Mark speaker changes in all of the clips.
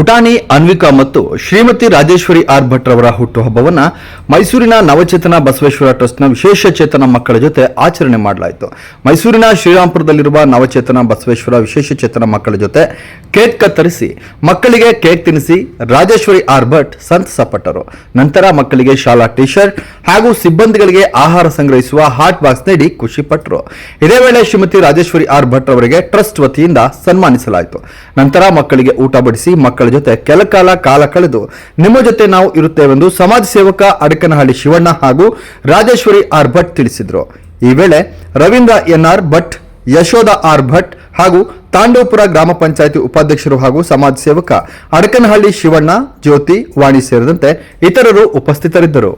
Speaker 1: ಪುಟಾಣಿ, ಅನ್ವಿಕಾ ಮತ್ತು ಶ್ರೀಮತಿ ರಾಜೇಶ್ವರಿ ಆರ್ ಭಟ್ ರವರ ಹುಟ್ಟುಹಬ್ಬವನ್ನ ಮೈಸೂರಿನ ನವಚೇತನ ಬಸವೇಶ್ವರ ಟ್ರಸ್ಟ್ನ ವಿಶೇಷ ಚೇತನ ಮಕ್ಕಳ ಜೊತೆ ಆಚರಣೆ ಮಾಡಲಾಯಿತು. ಮೈಸೂರಿನ ಶ್ರೀರಾಂಪುರದಲ್ಲಿರುವ ನವಚೇತನ ಬಸವೇಶ್ವರ ವಿಶೇಷ ಚೇತನ ಮಕ್ಕಳ ಜೊತೆ ಕೇಕ್ ಕತ್ತರಿಸಿ, ಮಕ್ಕಳಿಗೆ ಕೇಕ್ ತಿನ್ನಿಸಿ ರಾಜೇಶ್ವರಿ ಆರ್ ಭಟ್ ಸಂತಸಪಟ್ಟರು ನಂತರ ಮಕ್ಕಳಿಗೆ ಶಾಲಾ ಟಿ ಶರ್ಟ್ ಹಾಗೂ ಸಿಬ್ಬಂದಿಗಳಿಗೆ ಆಹಾರ ಸಂಗ್ರಹಿಸುವ ಹಾಟ್ ಬಾಕ್ಸ್ ನೀಡಿ ಖುಷಿ ಪಟ್ಟರು ಇದೇ ವೇಳೆ ಶ್ರೀಮತಿ ರಾಜೇಶ್ವರಿ ಆರ್ ಭಟ್ ಅವರಿಗೆ ಟ್ರಸ್ಟ್ ವತಿಯಿಂದ ಸನ್ಮಾನಿಸಲಾಯಿತು. ನಂತರ ಮಕ್ಕಳಿಗೆ ಊಟ ಬಡಿಸಿ ಮಕ್ಕಳ ಜೊತೆ ಕೆಲ ಕಾಲ ಕಾಲ ಕಳೆದು ನಿಮ್ಮ ಜೊತೆ ನಾವು ಇರುತ್ತೇವೆಂದು ಸಮಾಜ ಸೇವಕ ಅಡಕನಹಳ್ಳಿ ಶಿವಣ್ಣ ಹಾಗೂ ರಾಜೇಶ್ವರಿ ಆರ್ ಭಟ್ ತಿಳಿಸಿದ್ರು. ಈ ವೇಳೆ ರವೀಂದ್ರ ಎನ್ಆರ್ ಭಟ್, ಯಶೋಧ ಆರ್ ಭಟ್ ಹಾಗೂ ತಾಂಡವಪುರ ಗ್ರಾಮ ಪಂಚಾಯಿತಿ ಉಪಾಧ್ಯಕ್ಷರು ಹಾಗೂ ಸಮಾಜ ಸೇವಕ ಅಡಕನಹಳ್ಳಿ ಶಿವಣ್ಣ, ಜ್ಯೋತಿ, ವಾಣಿ ಸೇರಿದಂತೆ ಇತರರು ಉಪಸ್ಥಿತರಿದ್ದರು.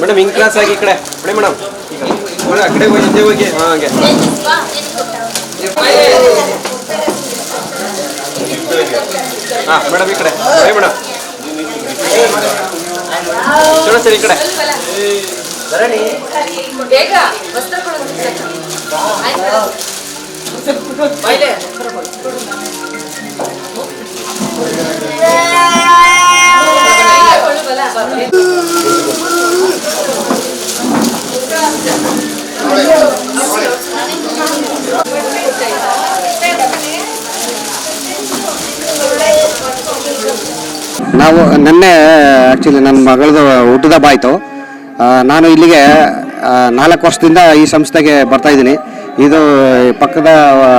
Speaker 2: ಮೇಡಮ್
Speaker 3: ಹಿಂಗ್ ಕ್ಲಾಸ್ ಆಗಿ ಈ ಕಡೆ. ಬಿಡಿ ಮೇಡಮ್. ಆ ಕಡೆ ಹೋಗಿ ಹಿಂದೆ ಹೋಗಿ. ಹಾಂ ಹಂಗೆ. ಹಾಂ ಮೇಡಮ್ ಈ ಕಡೆ. ಬಿಡಿ ಮೇಡಮ್. ಚಲೋ ಸರ್ ಈ ಕಡೆ.
Speaker 4: ಬೇಗ ವಸ್ತ್ರ ಕೊಡು
Speaker 5: ನಾವು ನಿನ್ನೆ ಆ್ಯಕ್ಚುಲಿ ನನ್ನ ಮಗಳದು ಹುಟ್ಟಿದ ಬಾಯ್ತು ನಾನು ಇಲ್ಲಿಗೆ ನಾಲ್ಕು ವರ್ಷದಿಂದ ಈ ಸಂಸ್ಥೆಗೆ ಬರ್ತಾ ಇದ್ದೀನಿ. ಇದು ಪಕ್ಕದ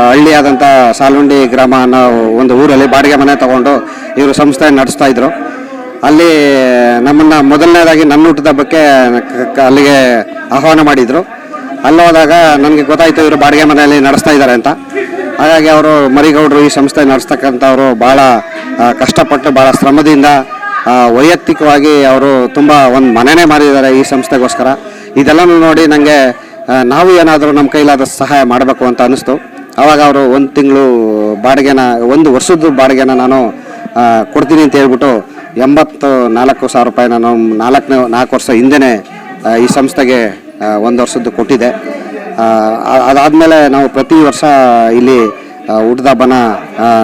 Speaker 5: ಹಳ್ಳಿಯಾದಂಥ ಸಾಲುಂಡಿ ಗ್ರಾಮ ಅನ್ನೋ ಒಂದು ಊರಲ್ಲಿ ಬಾಡಿಗೆ ಮನೆ ತಗೊಂಡು ಇವರು ಸಂಸ್ಥೆ ನಡೆಸ್ತಾ ಇದ್ರು. ಅಲ್ಲಿ, ನಮ್ಮನ್ನು ಮೊದಲನೇದಾಗಿ ನನ್ನ ಹುಟ್ಟಿದ ಕ- ಅಲ್ಲಿಗೆ ಆಹ್ವಾನ ಮಾಡಿದರು. ಅಲ್ಲಿ ಹೋದಾಗ ನನಗೆ ಗೊತ್ತಾಯಿತು ಇವರು ಬಾಡಿಗೆ ಮನೆಯಲ್ಲಿ ನಡೆಸ್ತಾ ಇದ್ದಾರೆ ಅಂತ. ಹಾಗಾಗಿ ಅವರು ಮರಿಗೌಡರು ಈ ಸಂಸ್ಥೆ ನಡೆಸ್ತಕ್ಕಂಥವ್ರು ಭಾಳ ಕಷ್ಟಪಟ್ಟು ಭಾಳ ಶ್ರಮದಿಂದ ವೈಯಕ್ತಿಕವಾಗಿ ಅವರು ತುಂಬ ಒಂದು ಮನೆನೇ ಮಾರಿದ್ದಾರೆ ಈ ಸಂಸ್ಥೆಗೋಸ್ಕರ. ಇದೆಲ್ಲನೂ ನೋಡಿ ನನಗೆ ನಾವು ಏನಾದರೂ ನಮ್ಮ ಕೈಲಾದ ಸಹಾಯ ಮಾಡಬೇಕು ಅಂತ ಅನ್ನಿಸ್ತು. ಆವಾಗ ಅವರು ಒಂದು ತಿಂಗಳು ಬಾಡಿಗೆನ ಒಂದು ವರ್ಷದ ಬಾಡಿಗೆನ ನಾನು ಕೊಡ್ತೀನಿ ಅಂತ ಹೇಳ್ಬಿಟ್ಟು ಎಂಬತ್ತು ನಾಲ್ಕು ಸಾವಿರ ರೂಪಾಯಿ ನಾನು ನಾಲ್ಕನೇ ನಾಲ್ಕು ವರ್ಷ ಹಿಂದೆನೇ ಈ ಸಂಸ್ಥೆಗೆ ಒಂದು ವರ್ಷದ್ದು ಕೊಟ್ಟಿದೆ. ಅದಾದಮೇಲೆ ನಾವು ಪ್ರತಿ ವರ್ಷ ಇಲ್ಲಿ ಆ,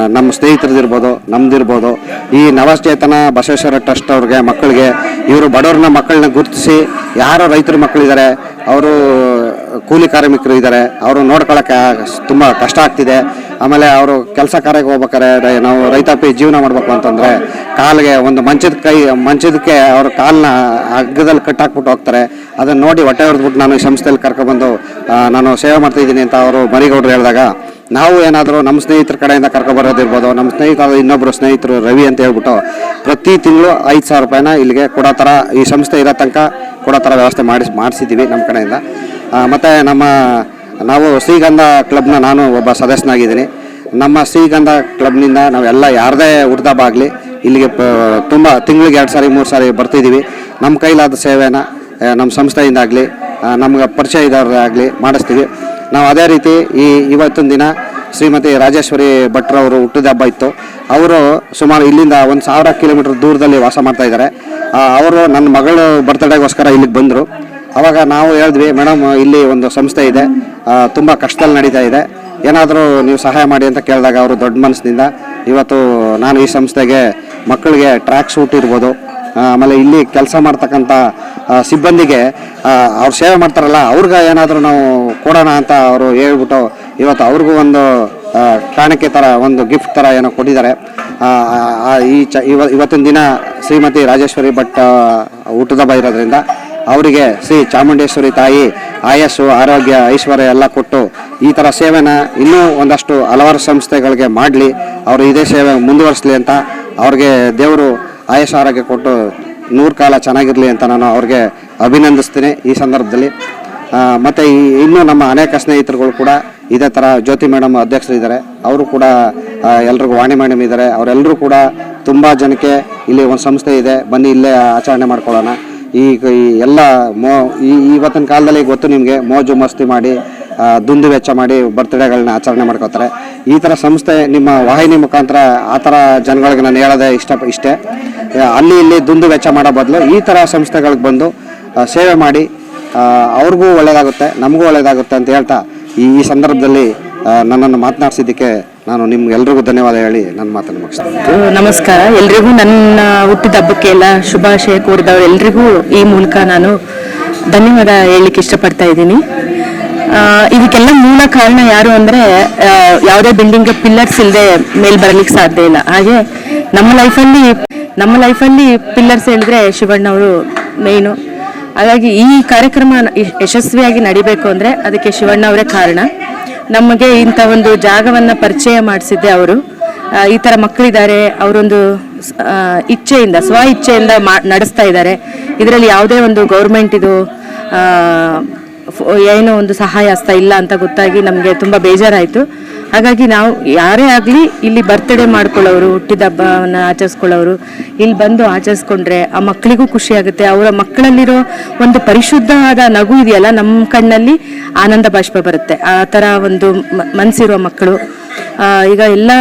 Speaker 5: ನಮ್ಮ ಸ್ನೇಹಿತರದಿರ್ಬೋದು ನಮ್ದಿರ್ಬೋದು ಈ ನವಚೇತನ ಬಸವೇಶ್ವರ ಟ್ರಸ್ಟ್ ಅವ್ರಿಗೆ ಮಕ್ಕಳಿಗೆ ಇವರು ಬಡವ್ರನ್ನ ಮಕ್ಕಳನ್ನ ಗುರುತಿಸಿ ಯಾರೋ ರೈತರ ಮಕ್ಕಳಿದ್ದಾರೆ ಅವರು ಕೂಲಿ ಕಾರ್ಮಿಕರು ಇದ್ದಾರೆ. ಅವರು ನೋಡ್ಕೊಳ್ಳೋಕ್ಕೆ ತುಂಬ ಕಷ್ಟ ಆಗ್ತಿದೆ. ಆಮೇಲೆ ಅವರು ಕೆಲಸ ಕಾರ್ಯಕ್ಕೆ ಹೋಗ್ಬೇಕಾರೆ ನಾವು ರೈತಾಪಿ ಜೀವನ ಮಾಡಬೇಕು ಅಂತಂದರೆ ಕಾಲಿಗೆ ಒಂದು ಮಂಚದ ಕೈ, ಮಂಚದಕ್ಕೆ ಅವ್ರ ಕಾಲನ್ನ ಹಗ್ಗದಲ್ಲಿ ಕಟ್ಟಾಕ್ಬಿಟ್ಟು ಹೋಗ್ತಾರೆ. ಅದನ್ನು ನೋಡಿ ಹೊಟ್ಟೆ ಹೊಡೆದ್ಬಿಟ್ಟು ನಾನು ಈ ಸಂಸ್ಥೆಯಲ್ಲಿ ಕರ್ಕೊಬಂದು ನಾನು ಸೇವೆ ಮಾಡ್ತಾಯಿದ್ದೀನಿ ಅಂತ ಅವರು ಮರಿಗೌಡರು ಹೇಳಿದಾಗ, ನಾವು ಏನಾದರೂ ನಮ್ಮ ಸ್ನೇಹಿತರ ಕಡೆಯಿಂದ ಕರ್ಕೊಬರೋದಿರ್ಬೋದು, ನಮ್ಮ ಸ್ನೇಹಿತ ಇನ್ನೊಬ್ಬರು ಸ್ನೇಹಿತರು ರವಿ ಅಂತ ಹೇಳ್ಬಿಟ್ಟು ಪ್ರತಿ ತಿಂಗಳು ಐದು ಸಾವಿರ ರೂಪಾಯಿನ ಇಲ್ಲಿಗೆ ಕೊಡೋ ಥರ ಈ ಸಂಸ್ಥೆ ಇರೋ ತನಕ ಕೊಡೋ ಥರ ವ್ಯವಸ್ಥೆ ಮಾಡಿಸಿ ಮಾಡಿಸಿದ್ದೀವಿ ನಮ್ಮ ಕಡೆಯಿಂದ. ಮತ್ತು ನಮ್ಮ, ನಾವು ಶ್ರೀಗಂಧ ಕ್ಲಬ್ನ ನಾನು ಒಬ್ಬ ಸದಸ್ಯನಾಗಿದ್ದೀನಿ. ನಮ್ಮ ಶ್ರೀಗಂಧ ಕ್ಲಬ್ನಿಂದ ನಾವೆಲ್ಲ ಯಾರದೇ ಹುಡ್ದಬ್ಬ ಆಗಲಿ ಇಲ್ಲಿಗೆ ತುಂಬ ತಿಂಗಳಿಗೆ ಎರಡು ಸಾರಿ, ಮೂರು ಸಾರಿ ಬರ್ತಿದ್ದೀವಿ ನಮ್ಮ ಕೈಲಾದ ಸೇವೆನ ನಮ್ಮ ಸಂಸ್ಥೆಯಿಂದ ಆಗಲಿ ನಮ್ಗೆ ಪರಿಚಯ ಇದ್ದವ್ರಾಗಲಿ ಮಾಡಿಸ್ತೀವಿ. ನಾವು ಅದೇ ರೀತಿ ಈ ಇವತ್ತಿನ ದಿನ ಶ್ರೀಮತಿ ರಾಜೇಶ್ವರಿ ಭಟ್ರವರು ಹುಟ್ಟಿದ ಹಬ್ಬ ಇತ್ತು. ಅವರು ಸುಮಾರು ಇಲ್ಲಿಂದ ಒಂದು ಸಾವಿರ ಕಿಲೋಮೀಟರ್ ದೂರದಲ್ಲಿ ವಾಸ ಮಾಡ್ತಾ ಇದ್ದಾರೆ. ಅವರು ನನ್ನ ಮಗಳು ಬರ್ತಡೇಗೋಸ್ಕರ ಇಲ್ಲಿಗೆ ಬಂದರು. ಅವಾಗ ನಾವು ಹೇಳಿದ್ವಿ, ಮೇಡಮ್, ಇಲ್ಲಿ ಒಂದು ಸಂಸ್ಥೆ ಇದೆ. ತುಂಬ ಕಷ್ಟದಲ್ಲಿ ನಡೀತಾ ಇದೆ. ಏನಾದರೂ ನೀವು ಸಹಾಯ ಮಾಡಿ ಅಂತ ಕೇಳಿದಾಗ ಅವರು ದೊಡ್ಡ ಮನಸ್ಸಿನಿಂದ, ಇವತ್ತು ನಾನು ಈ ಸಂಸ್ಥೆಗೆ ಮಕ್ಕಳಿಗೆ ಟ್ರ್ಯಾಕ್ ಸೂಟ್ ಇರ್ಬೋದು. ಆಮೇಲೆ ಇಲ್ಲಿ ಕೆಲಸ ಮಾಡ್ತಕ್ಕಂಥ ಸಿಬ್ಬಂದಿಗೆ ಅವ್ರು ಸೇವೆ ಮಾಡ್ತಾರಲ್ಲ, ಅವ್ರಿಗೆ ಏನಾದರೂ ನಾವು ಕೊಡೋಣ ಅಂತ ಅವರು ಹೇಳ್ಬಿಟ್ಟು, ಇವತ್ತು ಅವ್ರಿಗೂ ಒಂದು ಕಾಣಿಕೆ ಥರ ಒಂದು ಗಿಫ್ಟ್ ಥರ ಏನೋ ಕೊಟ್ಟಿದ್ದಾರೆ. ಈ ಚ, ಇವ, ಇವತ್ತಿನ ದಿನ ಶ್ರೀಮತಿ ರಾಜೇಶ್ವರಿ ಭಟ್ ಊಟದ ಹಬ್ಬ ಇರೋದ್ರಿಂದ ಅವರಿಗೆ ಶ್ರೀ ಚಾಮುಂಡೇಶ್ವರಿ ತಾಯಿ ಆಯಸ್ಸು, ಆರೋಗ್ಯ, ಐಶ್ವರ್ಯ ಎಲ್ಲ ಕೊಟ್ಟು ಈ ಥರ ಸೇವೆನ ಇನ್ನೂ ಒಂದಷ್ಟು ಹಲವಾರು ಸಂಸ್ಥೆಗಳಿಗೆ ಮಾಡಲಿ. ಅವರು ಇದೇ ಸೇವೆ ಮುಂದುವರಿಸಲಿ ಅಂತ ಅವ್ರಿಗೆ ದೇವರು ಆಯಸ್ಸು, ಆರೋಗ್ಯ ಕೊಟ್ಟು ನೂರು ಕಾಲ ಚೆನ್ನಾಗಿರಲಿ ಅಂತ ನಾನು ಅವ್ರಿಗೆ ಅಭಿನಂದಿಸ್ತೀನಿ ಈ ಸಂದರ್ಭದಲ್ಲಿ. ಮತ್ತು ಇನ್ನೂ ನಮ್ಮ ಅನೇಕ ಸ್ನೇಹಿತರುಗಳು ಕೂಡ ಇದೇ ಥರ ಜ್ಯೋತಿ ಮೇಡಮ್ ಅಧ್ಯಕ್ಷರಿದ್ದಾರೆ. ಅವರು ಕೂಡ ಎಲ್ರಿಗೂ ವಾಣಿ ಮೇಡಮ್ ಇದ್ದಾರೆ. ಅವರೆಲ್ಲರೂ ಕೂಡ ತುಂಬ ಜನಕ್ಕೆ ಇಲ್ಲಿ ಒಂದು ಸಂಸ್ಥೆ ಇದೆ. ಬನ್ನಿ ಇಲ್ಲೇ ಆಚರಣೆ ಮಾಡ್ಕೊಳ್ಳೋಣ. ಈ ಎಲ್ಲ ಮೋ, ಈ ಇವತ್ತಿನ ಕಾಲದಲ್ಲಿ ಗೊತ್ತು ನಿಮಗೆ, ಮೋಜು ಮಸ್ತಿ ಮಾಡಿ ದುಂದು ವೆಚ್ಚ ಮಾಡಿ ಬರ್ತ್ಡೇಗಳನ್ನ ಆಚರಣೆ ಮಾಡ್ಕೋತಾರೆ. ಈ ಥರ ಸಂಸ್ಥೆ ನಿಮ್ಮ ವಾಹಿನಿ ಮುಖಾಂತರ ಆ ಥರ ಜನಗಳಿಗೆ ನಾನು ಹೇಳೋದೇ ಇಷ್ಟ, ಇಷ್ಟೇ. ಅಲ್ಲಿ ಇಲ್ಲಿ ದುಂದು ವೆಚ್ಚ ಮಾಡೋ ಬದಲು ಈ ಥರ ಸಂಸ್ಥೆಗಳಿಗೆ ಬಂದು ಸೇವೆ ಮಾಡಿ ಅವ್ರಿಗೂ ಒಳ್ಳೆಯದಾಗುತ್ತೆ ನಮಗೂ ಒಳ್ಳೆಯದಾಗುತ್ತೆ ಅಂತ ಹೇಳ್ತಾ ಈ ಸಂದರ್ಭದಲ್ಲಿ ನನ್ನನ್ನು ಮಾತನಾಡಿಸಿದ್ದಕ್ಕೆ ನಾನು ನಿಮ್ಗೆಲ್ರಿಗೂ ಧನ್ಯವಾದ ಹೇಳಿ ನನ್ನ ಮಾತನ್ನು ಮುಗಿಸ್ತೀನಿ.
Speaker 6: ನಮಸ್ಕಾರ. ಎಲ್ರಿಗೂ ನನ್ನ ಹುಟ್ಟಿದ ಹಬ್ಬಕ್ಕೆ ಎಲ್ಲ ಶುಭಾಶಯ ಕೋರಿದವರು ಎಲ್ರಿಗೂ ಈ ಮೂಲಕ ನಾನು ಧನ್ಯವಾದ ಹೇಳಲಿಕ್ಕೆ ಇಷ್ಟಪಡ್ತಾ ಇದ್ದೀನಿ. ಇದಕ್ಕೆಲ್ಲ ಮೂಲ ಕಾರಣ ಯಾರು ಅಂದರೆ ಯಾವುದೇ ಬಿಲ್ಡಿಂಗ್ಗೆ ಪಿಲ್ಲರ್ಸ್ ಇಲ್ಲದೆ ಮೇಲೆ ಬರಲಿಕ್ಕೆ ಸಾಧ್ಯ ಇಲ್ಲ. ಹಾಗೆ ನಮ್ಮ ಲೈಫಲ್ಲಿ ನಮ್ಮ ಲೈಫಲ್ಲಿ ಪಿಲ್ಲರ್ಸ್ ಹೇಳಿದ್ರೆ ಶಿವಣ್ಣ ಅವರು ಮೇಯ್ನು ಹಾಗಾಗಿ ಈ ಕಾರ್ಯಕ್ರಮ ಯಶಸ್ವಿಯಾಗಿ ನಡಿಬೇಕು ಅಂದರೆ ಅದಕ್ಕೆ ಶಿವಣ್ಣ ಅವರೇ ಕಾರಣ. ನಮಗೆ ಇಂಥ ಒಂದು ಜಾಗವನ್ನು ಪರಿಚಯ ಮಾಡಿಸಿದ್ದೆ ಅವರು. ಈ ಥರ ಮಕ್ಕಳಿದ್ದಾರೆ. ಅವರೊಂದು ಇಚ್ಛೆಯಿಂದ, ಸ್ವ ಇಚ್ಛೆಯಿಂದ ನಡೆಸ್ತಾ ಇದ್ದಾರೆ. ಇದರಲ್ಲಿ ಯಾವುದೇ ಒಂದು ಗೌರ್ಮೆಂಟ್ ಇದು ಏನೋ ಒಂದು ಸಹಾಯ ಹಸ್ತ ಇಲ್ಲ ಅಂತ ಗೊತ್ತಾಗಿ ನಮಗೆ ತುಂಬ ಬೇಜಾರಾಯಿತು. ಹಾಗಾಗಿ ನಾವು ಯಾರೇ ಆಗಲಿ ಇಲ್ಲಿ ಬರ್ತ್ಡೇ ಮಾಡ್ಕೊಳ್ಳೋರು, ಹುಟ್ಟಿದ ಹಬ್ಬವನ್ನು ಆಚರಿಸ್ಕೊಳ್ಳೋರು, ಇಲ್ಲಿ ಬಂದು ಆಚರಿಸ್ಕೊಂಡ್ರೆ ಆ ಮಕ್ಕಳಿಗೂ ಖುಷಿ ಆಗುತ್ತೆ. ಅವರ ಮಕ್ಕಳಲ್ಲಿರೋ ಒಂದು ಪರಿಶುದ್ಧವಾದ ನಗು ಇದೆಯಲ್ಲ ನಮ್ಮ ಕಣ್ಣಲ್ಲಿ ಆನಂದ ಬಾಷ್ಪ ಬರುತ್ತೆ. ಆ ಥರ ಒಂದು ಮನಸ್ಸಿರೋ ಮಕ್ಕಳು. ಈಗ ಎಲ್ಲ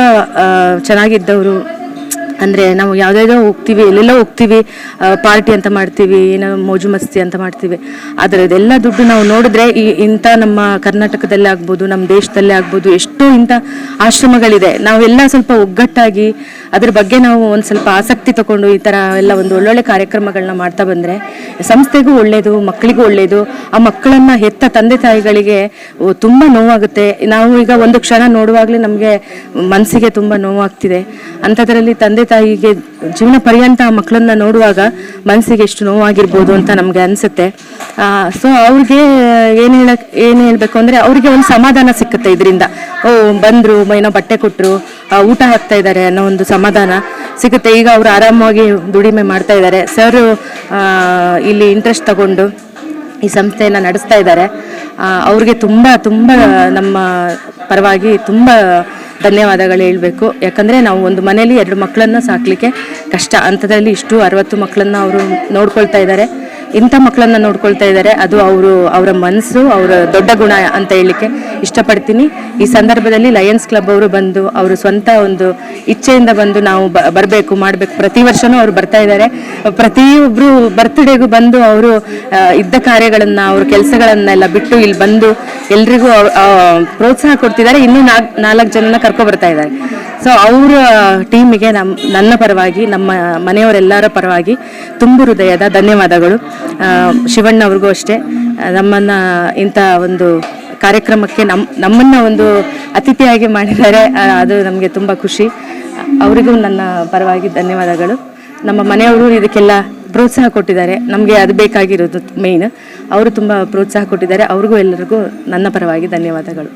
Speaker 6: ಚೆನ್ನಾಗಿದ್ದವರು, ಅಂದರೆ ನಾವು ಯಾವುದ್ಯಾವುದೋ ಹೋಗ್ತೀವಿ, ಎಲ್ಲೆಲ್ಲೋ ಹೋಗ್ತೀವಿ ಪಾರ್ಟಿ ಅಂತ ಮಾಡ್ತೀವಿ, ಏನೋ ಮೋಜು ಮಸ್ತಿ ಅಂತ ಮಾಡ್ತೀವಿ. ಆದರೆ ಇದೆಲ್ಲ ದುಡ್ಡು ನಾವು ನೋಡಿದ್ರೆ ಈ ಇಂಥ ನಮ್ಮ ಕರ್ನಾಟಕದಲ್ಲೇ ಆಗ್ಬೋದು, ನಮ್ಮ ದೇಶದಲ್ಲೇ ಆಗ್ಬೋದು, ಎಷ್ಟೋ ಇಂಥ ಆಶ್ರಮಗಳಿದೆ. ನಾವೆಲ್ಲ ಸ್ವಲ್ಪ ಒಗ್ಗಟ್ಟಾಗಿ ಅದ್ರ ಬಗ್ಗೆ ನಾವು ಒಂದು ಸ್ವಲ್ಪ ಆಸಕ್ತಿ ತಗೊಂಡು ಈ ಥರ ಎಲ್ಲ ಒಂದು ಒಳ್ಳೊಳ್ಳೆ ಕಾರ್ಯಕ್ರಮಗಳನ್ನ ಮಾಡ್ತಾ ಬಂದರೆ ಸಂಸ್ಥೆಗೂ ಒಳ್ಳೆಯದು ಮಕ್ಕಳಿಗೂ ಒಳ್ಳೆಯದು ಆ ಮಕ್ಕಳನ್ನು ಹೆತ್ತ ತಂದೆ ತಾಯಿಗಳಿಗೆ ತುಂಬ ನೋವಾಗುತ್ತೆ. ನಾವು ಈಗ ಒಂದು ಕ್ಷಣ ನೋಡುವಾಗಲೇ ನಮಗೆ ಮನಸ್ಸಿಗೆ ತುಂಬ ನೋವಾಗ್ತಿದೆ. ಅಂಥದ್ರಲ್ಲಿ ತಂದೆ ತಾಯಿಗೆ ಜೀವನ ಪರ್ಯಂತ ಆ ಮಕ್ಕಳನ್ನ ನೋಡುವಾಗ ಮನಸ್ಸಿಗೆ ಎಷ್ಟು ನೋವಾಗಿರ್ಬೋದು ಅಂತ ನಮಗೆ ಅನಿಸುತ್ತೆ. ಸೊ ಅವ್ರಿಗೆ ಏನು ಹೇಳಕ್, ಏನು ಹೇಳಬೇಕು ಅಂದರೆ ಅವ್ರಿಗೆ ಒಂದು ಸಮಾಧಾನ ಸಿಕ್ಕುತ್ತೆ ಇದರಿಂದ. ಓ ಬಂದರು ಏನೋ ಬಟ್ಟೆ ಕೊಟ್ಟರು ಊಟ ಹಾಕ್ತಾ ಇದ್ದಾರೆ ಅನ್ನೋ ಒಂದು ಸಮಾಧಾನ ಸಿಗುತ್ತೆ. ಈಗ ಅವರು ಆರಾಮವಾಗಿ ದುಡಿಮೆ ಮಾಡ್ತಾ ಇದ್ದಾರೆ. ಸರ್ ಇಲ್ಲಿ ಇಂಟ್ರೆಸ್ಟ್ ತಗೊಂಡು ಈ ಸಂಸ್ಥೆಯನ್ನು ನಡೆಸ್ತಾ ಇದ್ದಾರೆ. ಅವ್ರಿಗೆ ತುಂಬ ತುಂಬ ನಮ್ಮ ಪರವಾಗಿ ತುಂಬ ಧನ್ಯವಾದಗಳು ಹೇಳಬೇಕು. ಯಾಕಂದರೆ ನಾವು ಒಂದು ಮನೇಲಿ ಎರಡು ಮಕ್ಕಳನ್ನು ಸಾಕಲಿಕ್ಕೆ ಕಷ್ಟ. ಅಂಥದ್ರಲ್ಲಿ ಇಷ್ಟು ಅರವತ್ತು ಮಕ್ಕಳನ್ನು ಅವರು ನೋಡ್ಕೊಳ್ತಾ ಇದ್ದಾರೆ. ಇಂಥ ಮಕ್ಕಳನ್ನ ನೋಡ್ಕೊಳ್ತಾ ಇದ್ದಾರೆ. ಅದು ಅವರು, ಅವರ ಮನಸ್ಸು, ಅವರ ದೊಡ್ಡ ಗುಣ ಅಂತ ಹೇಳಲಿಕ್ಕೆ ಇಷ್ಟಪಡ್ತೀನಿ. ಈ ಸಂದರ್ಭದಲ್ಲಿ ಲಯನ್ಸ್ ಕ್ಲಬ್ ಅವರು ಬಂದು, ಅವರು ಸ್ವಂತ ಒಂದು ಇಚ್ಛೆಯಿಂದ ಬಂದು ನಾವು ಬರಬೇಕು, ಮಾಡಬೇಕು. ಪ್ರತಿ ವರ್ಷವೂ ಅವರು ಬರ್ತಾ ಇದ್ದಾರೆ. ಪ್ರತಿಯೊಬ್ಬರು ಬರ್ತ್ಡೇಗೂ ಬಂದು ಅವರು ಇದ್ದ ಕಾರ್ಯಗಳನ್ನು, ಅವ್ರ ಕೆಲಸಗಳನ್ನೆಲ್ಲ ಬಿಟ್ಟು ಇಲ್ಲಿ ಬಂದು ಎಲ್ರಿಗೂ ಪ್ರೋತ್ಸಾಹ ಕೊಡ್ತಿದ್ದಾರೆ. ಇನ್ನೂ ನಾಲ್ಕು ನಾಲ್ಕು ಜನನ ಕರ್ಕೊ ಬರ್ತಾ ಇದ್ದಾರೆ. ಸೊ ಅವರ ಟೀಮಿಗೆ ನಮ್ಮ ನನ್ನ ಪರವಾಗಿ, ನಮ್ಮ ಮನೆಯವರೆಲ್ಲರ ಪರವಾಗಿ ತುಂಬು ಹೃದಯದ ಧನ್ಯವಾದಗಳು. ಶಿವಣ್ಣ ಅವ್ರಿಗೂ ಅಷ್ಟೇ. ನಮ್ಮನ್ನ ಇಂಥ ಒಂದು ಕಾರ್ಯಕ್ರಮಕ್ಕೆ ನಮ್ಮ ನಮ್ಮನ್ನು ಒಂದು ಅತಿಥಿಯಾಗಿ ಮಾಡಿದ್ದಾರೆ. ಅದು ನಮಗೆ ತುಂಬ ಖುಷಿ. ಅವರಿಗೂ ನನ್ನ ಪರವಾಗಿ ಧನ್ಯವಾದಗಳು. ನಮ್ಮ ಮನೆಯವರು ಇದಕ್ಕೆಲ್ಲ ಪ್ರೋತ್ಸಾಹ ಕೊಟ್ಟಿದ್ದಾರೆ. ನಮಗೆ ಅದು ಬೇಕಾಗಿರೋದು ಮೇಯ್ನ್ ಅವರು ತುಂಬ ಪ್ರೋತ್ಸಾಹ ಕೊಟ್ಟಿದ್ದಾರೆ. ಅವ್ರಿಗೂ ಎಲ್ಲರಿಗೂ ನನ್ನ ಪರವಾಗಿ ಧನ್ಯವಾದಗಳು.